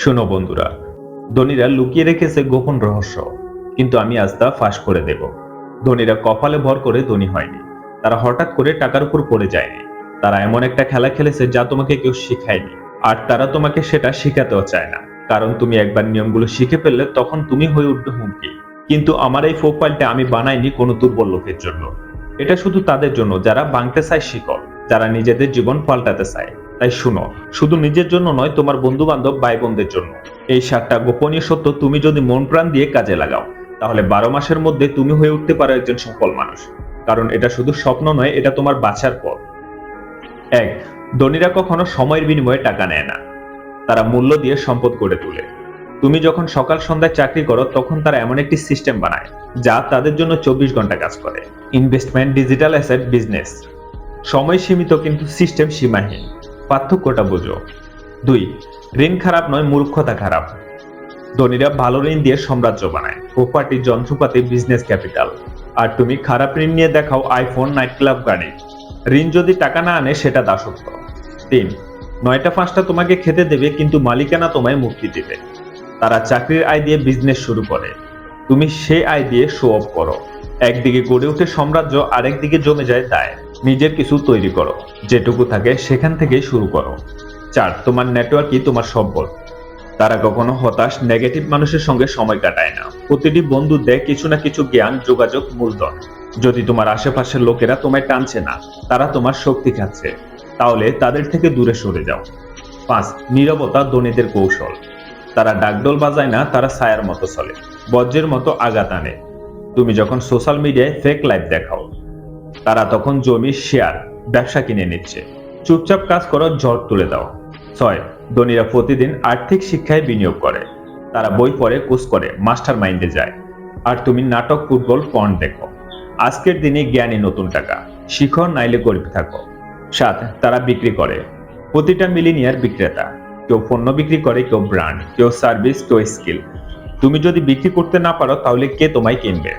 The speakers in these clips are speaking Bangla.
শোনো বন্ধুরা, ধনীরা লুকিয়ে রেখেছে গোপন রহস্য, কিন্তু আমি আজ তা ফাঁস করে দেব। ধনীরা কপালে ভর করে ধনী হয়নি। তারা হঠাৎ করে টাকার উপর পড়ে যায়নি। তারা এমন একটা খেলা খেলেছে যা তোমাকে কেউ শিখায়নি, আর তারা তোমাকে সেটা শিখাতেও চায় না। কারণ তুমি একবার নিয়মগুলো শিখে ফেললে তখন তুমি হয়ে উঠবে হুমকি। কিন্তু আমার এই প্রোফাইলটা আমি বানাইনি কোনো দুর্বল লোকের জন্য। এটা শুধু তাদের জন্য, যারা বাংতে চায় শিকল যারা নিজেদের জীবন পাল্টাতে চায়। তাই শুনো, শুধু নিজের জন্য নয়, তোমার বন্ধু বান্ধব ভাই বোনদের জন্য। এই সাতটা গোপনীয় সত্য তুমি যদি মন প্রাণ দিয়ে কাজে লাগাও, তাহলে বারো মাসের মধ্যে তুমি হয়ে উঠতে পারো একজন সফল মানুষ। কারণ এটা শুধু স্বপ্ন নয়, এটা তোমার বাঁচার পথ। এক, ধনীরা কখনো সময়ের বিনিময়ে টাকা নেয় না। তারা মূল্য দিয়ে সম্পদ গড়ে তোলে। তুমি যখন সকাল সন্ধ্যায় চাকরি করো, তখন তারা এমন একটি সিস্টেম বানায়, যা তাদের জন্য চব্বিশ ঘণ্টা কাজ করে। Investment, digital asset, business. সময় সীমিত কিন্তু সিস্টেম সীমাহীন। পার্থক্যটা বুঝো। দুই, ঋণ খারাপ নয়, মূর্খতা খারাপ। ধনীরা ভালো ঋণ দিয়ে সাম্রাজ্য বানায়। প্রপার্টি যন্ত্রপাতি বিজনেস ক্যাপিটাল আর তুমি খারাপ ঋণ নিয়ে দেখাও আইফোন নাইট ক্লাব গাড়ি। ঋণ যদি টাকা না আনে, সেটা দাসত্ব। তিন, নয়টা পাঁচটা তোমাকে খেতে দেবে, কিন্তু মালিকানা তোমায় মুক্তি দেবে। তারা চাকরির আয় দিয়ে বিজনেস শুরু করে। তুমি সেই আয় দিয়ে শো অফ করো। একদিকে গড়ে ওঠে সাম্রাজ্য, আরেকদিকে জমে যায় দায়। নিজের কিছু তৈরি করো, যেটুকু থাকে সেখান থেকেই শুরু করো। চার, তোমার নেটওয়ার্কই তোমার সম্পদ তারা কখনো হতাশ, নেগেটিভ মানুষের সঙ্গে সময় কাটায় না। প্রতিটি বন্ধু দেয় কিছু না কিছু জ্ঞান, যোগাযোগ, মূলধন। যদি তোমার আশেপাশের লোকেরা তোমায় টানছে না, তারা তোমার শক্তি খাচ্ছে। তাহলে তাদের থেকে দূরে সরে যাও। পাঁচ, নীরবতা ধনীদের কৌশল। তারা ডাকডোল বাজায় না, তারা ছায়ার মতো চলে। বজ্রের মতো আঘাত আনে। তুমি যখন সোশ্যাল মিডিয়ায় ফেক লাইফ দেখাও তারা তখন জমি শেয়ার, ব্যবসা কিনে নিচ্ছে। চুপচাপ কাজ করো ঝড় তুলে দাও। ছয়, ধনীরা প্রতিদিন আর্থিক শিক্ষায় বিনিয়োগ করে। তারা বই পড়ে, কোর্স করে, মাস্টার মাইন্ডে যায়। আর তুমি নাটক, ফুটবল পণ দেখো। আজকের দিনে জ্ঞানী নতুন টাকা। শিখো নাইলে গরিব থাকো। সাত, তারা বিক্রি করে। প্রতিটা মিলিনিয়ার বিক্রেতা। কেউ পণ্য বিক্রি করে, কেউ ব্র্যান্ড, কেউ সার্ভিস, কেউ স্কিল। তুমি যদি বিক্রি করতে না পারো, তাহলে কে তোমায় কিনবে?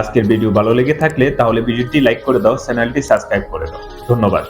আজকের ভিডিও ভালো লেগে থাকলে তাহলে ভিডিওটি লাইক করে দাও, চ্যানেলটি সাবস্ক্রাইব করে দাও। ধন্যবাদ।